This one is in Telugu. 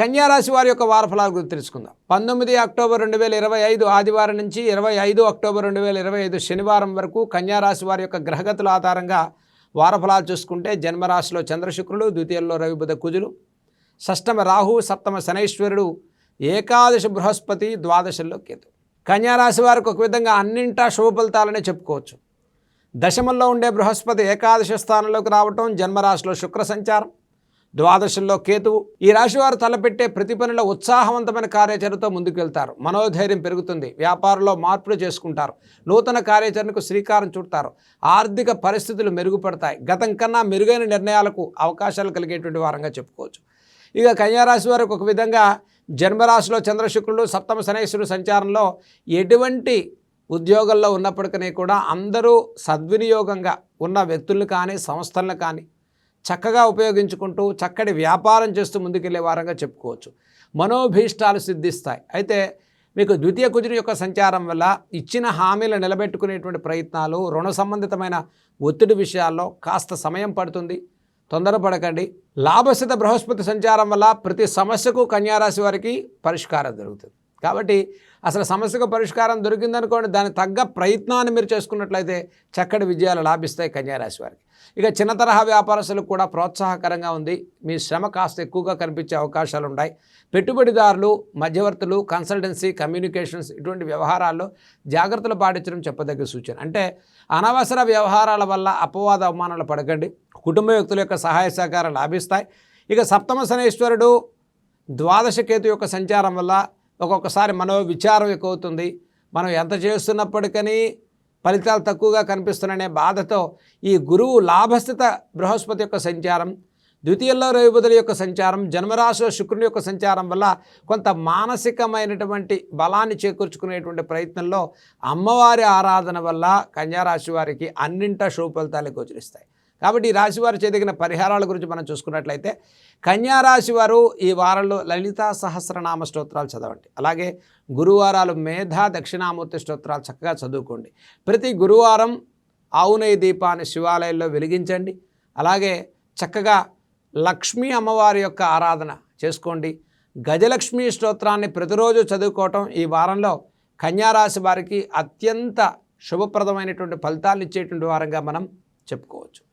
కన్యారాశి వారి యొక్క వారఫలాలు గురించి తెలుసుకుందాం. పంతొమ్మిది అక్టోబర్ రెండు వేల ఇరవై ఐదు ఆదివారం నుంచి ఇరవై ఐదు అక్టోబర్ రెండు వేల ఇరవై ఐదు శనివారం వరకు కన్యారాశి వారి యొక్క గ్రహగతుల ఆధారంగా వారఫలాలు చూసుకుంటే జన్మరాశిలో చంద్రశుక్రుడు ద్వితీయంలో రవిబుధ కుజులు షష్టమ రాహు సప్తమ శనైశ్వరుడు ఏకాదశ బృహస్పతి ద్వాదశంలో కేతు. కన్యారాశి వారికి ఒక విధంగా అన్నింటా శుభ ఫలితాలనే చెప్పుకోవచ్చు. దశమంలో ఉండే బృహస్పతి ఏకాదశ స్థానంలోకి రావటం జన్మరాశిలో శుక్ర సంచారం ద్వాదశంలో కేతువు ఈ రాశివారు తలపెట్టే ప్రతి పనిలో ఉత్సాహవంతమైన కార్యాచరణతో ముందుకెళ్తారు. మనోధైర్యం పెరుగుతుంది. వ్యాపారంలో మార్పులు చేసుకుంటారు. నూతన కార్యాచరణకు శ్రీకారం చుడతారు. ఆర్థిక పరిస్థితులు మెరుగుపడతాయి. గతం కన్నా మెరుగైన నిర్ణయాలకు అవకాశాలు కలిగేటువంటి వారంగా చెప్పుకోవచ్చు. ఇక కన్యారాశి వారికి ఒక విధంగా జన్మరాశిలో చంద్రశుక్రుడు సప్తమ శనేశ్వరుడు సంచారంలో ఎటువంటి ఉద్యోగంలో ఉన్నప్పటికీ కూడా అందరూ సద్వినియోగంగా ఉన్న వ్యక్తులను కానీ సంస్థలను కానీ చక్కగా ఉపయోగించుకుంటూ చక్కటి వ్యాపారం చేస్తూ ముందుకెళ్ళే వారంగా చెప్పుకోవచ్చు. మనోభీష్టాలు సిద్ధిస్తాయి. అయితే మీకు ద్వితీయ కుజుని యొక్క సంచారం వల్ల ఇచ్చిన హామీలు నిలబెట్టుకునేటువంటి ప్రయత్నాలు రుణ సంబంధితమైన ఒత్తిడి విషయాల్లో కాస్త సమయం పడుతుంది. తొందరపడకండి. లాభసిత బృహస్పతి సంచారం వల్ల ప్రతి సమస్యకు కన్యారాశి వారికి పరిష్కారం జరుగుతుంది కాబట్టి అసలు సమస్యకు పరిష్కారం దొరికిందనుకోండి దానికి తగ్గ ప్రయత్నాన్ని మీరు చేసుకున్నట్లయితే చక్కటి విజయాలు లాభిస్తాయి కన్యారాశి వారికి. ఇక చిన్న తరహా వ్యాపారస్తులకు కూడా ప్రోత్సాహకరంగా ఉంది. మీ శ్రమ కాస్త ఎక్కువగా కనిపించే అవకాశాలు ఉన్నాయి పెట్టుబడిదారులు మధ్యవర్తులు కన్సల్టెన్సీ కమ్యూనికేషన్స్ ఇటువంటి వ్యవహారాల్లో జాగ్రత్తలు పాటించడం చెప్పదగ్గ సూచన. అంటే అనవసర వ్యవహారాల వల్ల అపవాద అవమానాలు పడకండి. కుటుంబ వ్యక్తుల యొక్క సహాయ సహకారాలు లాభిస్తాయి. ఇక సప్తమ శనేశ్వరుడు ద్వాదశ కేతు యొక్క సంచారం వల్ల ఒక్కొక్కసారి మనో విచారం ఎక్కువ అవుతుంది మనం ఎంత చేస్తున్నప్పటికీ ఫలితాలు తక్కువగా కనిపిస్తున్నాయనే బాధతో ఈ గురువు లాభస్థిత బృహస్పతి యొక్క సంచారం ద్వితీయంలో రవిబుధుల యొక్క సంచారం జన్మరాశిలో శుక్రుని యొక్క సంచారం వల్ల కొంత మానసికమైనటువంటి బలాన్ని చేకూర్చుకునేటువంటి ప్రయత్నంలో అమ్మవారి ఆరాధన వల్ల కన్యారాశి వారికి అన్నింటా శుభ ఫలితాలు గోచరిస్తాయి. కాబట్టి ఈ రాశి వారు చేయదగిన పరిహారాల గురించి మనం చూసుకున్నట్లయితే కన్యారాశి వారు ఈ వారంలో లలితా సహస్రనామ స్తోత్రాలు చదవండి. అలాగే గురువారాలు మేధా దక్షిణామూర్తి స్తోత్రాలు చక్కగా చదువుకోండి. ప్రతి గురువారం ఆవునయ్య దీపాన్ని శివాలయంలో వెలిగించండి. అలాగే చక్కగా లక్ష్మీ అమ్మవారి యొక్క ఆరాధన చేసుకోండి. గజలక్ష్మి స్తోత్రాన్ని ప్రతిరోజు చదువుకోవటం ఈ వారంలో కన్యారాశి వారికి అత్యంత శుభప్రదమైనటువంటి ఫలితాలు ఇచ్చేటువంటి వారంగా మనం చెప్పుకోవచ్చు.